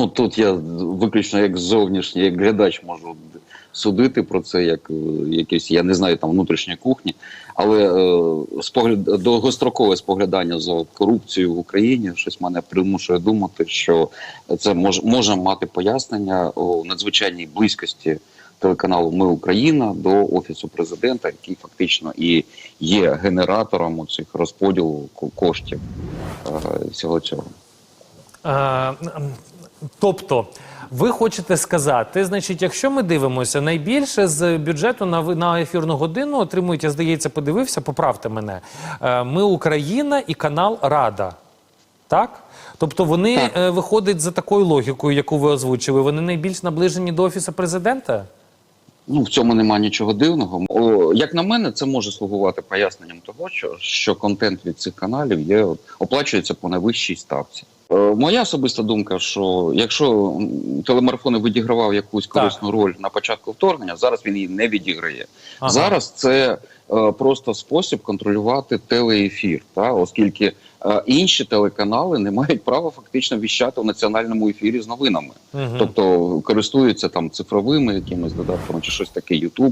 Ну тут я виключно як зовнішній, як глядач можу судити про це, як е, якісь, я не знаю там внутрішньої кухні, але е, спогляд довгострокове споглядання за корупцією в Україні щось мене примушує думати, що це може, може мати пояснення у надзвичайній близькості телеканалу Ми Україна до офісу президента, який фактично і є генератором цих розподілу коштів е, всього цього. Е, тобто, ви хочете сказати, значить, якщо ми дивимося, найбільше з бюджету на, на ефірну годину отримують, я здається, подивився, поправте мене. е, Ми Україна і канал Рада. Так? Тобто вони е, виходять за такою логікою, яку ви озвучили. Вони найбільш наближені до офісу президента? Ну в цьому немає нічого дивного. О, як на мене, це може слугувати поясненням того, що, що контент від цих каналів є оплачується по найвищій ставці. Е, моя особиста думка, що якщо м, телемарафони відігравав якусь Так. корисну роль на початку вторгнення, зараз він її не відіграє. Ага. Зараз це е, просто спосіб контролювати телеефір, та оскільки е, інші телеканали не мають права фактично віщати в національному ефірі з новинами. Мгм. Тобто користуються там цифровими якимись додатками чи щось таке, Ютуб